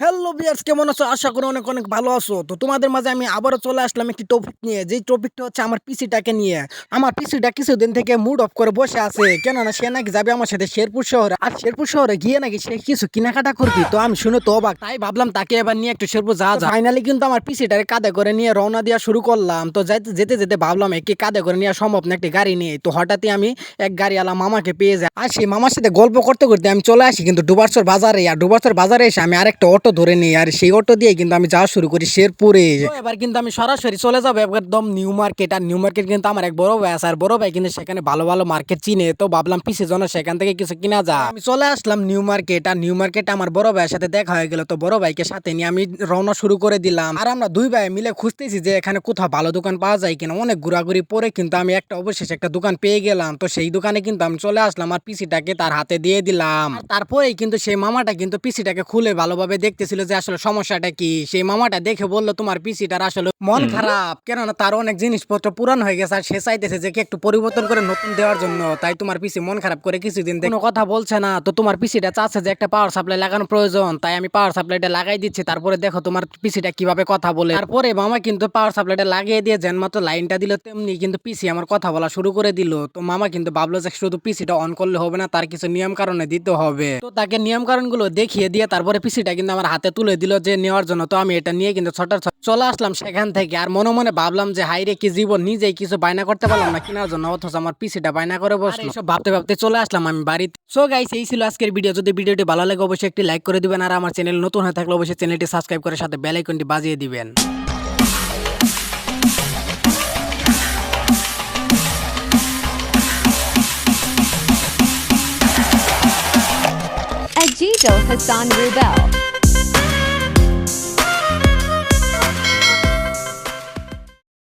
Hello বিয়ার্স কেমন আছো? আশা করি অনেক অনেক ভালো আছো। তো তোমাদের মাঝে আমি আবারও চলে আসলাম একটি টপিক নিয়ে। যেই টপিকটা হচ্ছে আমার পিসিটাকে নিয়ে। আমার পিসিটা কিছুদিন থেকে মুড অফ করে বসে আছে। কেননা সে নাকি যাবে আমার সাথে শেরপুর শহরে। আর শেরপুর শহরে গিয়ে নাকি সে কিছু কেনাকাটা করবি। তো আমি শুনে তো অবাক। তাই ভাবলাম তাকে এবার নিয়ে একটু শেরপুর যা যা ফাইনালি কিন্তু আমার পিসিটারে কাঁধে করে নিয়ে রওনা দেওয়া শুরু করলাম। তো যাইতে, যেতে যেতে ভাবলাম একে কাঁধে করে নেওয়া সম্ভব না, একটি গাড়ি নিয়ে। তো হঠাৎই আমি এক গাড়িওয়ালা মামাকে পেয়ে যাই। আর সেই মামার সাথে গল্প করতে করতে আমি চলে আসি কিন্তু ডুবারসর বাজারে। আর ডুবারসর বাজারে এসে আমি আরেকটা অটো ধরে নিই, আর সেই অটো দিয়ে কিন্তু আমি যাওয়া শুরু করি শেরপুরে। এবার কিন্তু আমি সরাসরি চলে যাব একদম নিউ মার্কেট, আর নিউ মার্কেট কিন্তু আমার এক বড় ভাই আছে আর বড় ভাই কিন্তু সেখানে ভালো ভালো মার্কেট চিনে, তো ভাবলাম পিসে জন সেখান থেকে কিছু কিনা যায়। আমি চলে আসলাম নিউ মার্কেট, আর নিউ মার্কেট আমার বড় ভাইয়ের সাথে দেখা হয়ে গেল, তো বড় ভাইকে সাথে নিয়ে আমি রওনা শুরু করে দিলাম। আর আমরা দুই ভাই মিলে খুঁজতেছি যে এখানে কোথাও ভালো দোকান পাওয়া যায় কিনা, অনেক ঘোরাঘুরি পরে কিন্তু আমি একটা অবশেষে একটা দোকান পেয়ে গেলাম, তো সেই দোকানে কিন্তু আমি চলে আসলাম, আর পিসিটাকে তার হাতে দিয়ে দিলাম। তারপরেই কিন্তু সেই মামাটা কিন্তু পিসিটাকে খুলে ভালোভাবে দেখতেছিল যে আসলে সমস্যাটা কি? সেই মামাটা দেখে বলল তোমার পিসিটার আসলে মন খারাপ। কেননা তার অনেক জিনিসপত্র পুরান হয়ে গেছে আর সে চাইতেছে যে একটু পরিবর্তন করে নতুন দেওয়ার জন্য। তাই তোমার পিসি মন খারাপ করে কিছুদিন কোনো কথা বলছে না। তো তোমার পিসিটা চাচ্ছে যে একটা পাওয়ার সাপ্লাই লাগানো প্রয়োজন। তাই আমি পাওয়ার সাপ্লাইটা লাগাই দিচ্ছি। তারপরে দেখো তোমার পিসিটা কীভাবে কথা বলে। তারপরে মামা কিন্তু পাওয়ার সাপ্লাইটা লাগিয়ে দিয়ে যেন মাত্র লাইনটা দিল তেমনি কিন্তু পিসি আমার কথা বলা শুরু করে দিল। তো মামা কিন্তু ভাবলো যে শুধু পিসিটা অন করলে হবে না তার কিছু নিয়ম কারণে দিতে হবে। তো তাকে নিয়ম কারণগুলো দেখিয়ে দিয়ে তারপরে পিসিটা কিন্তু আমার হাতে তুলে দিল যে নেওয়ার জন্য তো আমি এটা নিয়ে কিন্তু ছোট চলে আসলাম সেখান থেকে। আর মনে মনে ভাবলাম যে হাইরে কি জীবন নিজেই কিছু বায়না করতে পারলাম না কেনার জন্য অথচ আমার পিসিটা বায়না করে বসল। সব ভাবতে ভাবতে চলে আসলাম আমি বাড়িতে। সো গাইস এই ছিল আজকের ভিডিও যদি ভিডিওটি ভালো লাগে অবশ্যই একটি লাইক করে দিবেন। আর আমার চ্যানেল নতুন হয়ে থাকলে অবশ্যই চ্যানেলটি সাবস্ক্রাইব করে সাথে বেল আইকনটি বাজিয়ে দিবেন। Ajijo Hassan Rubel.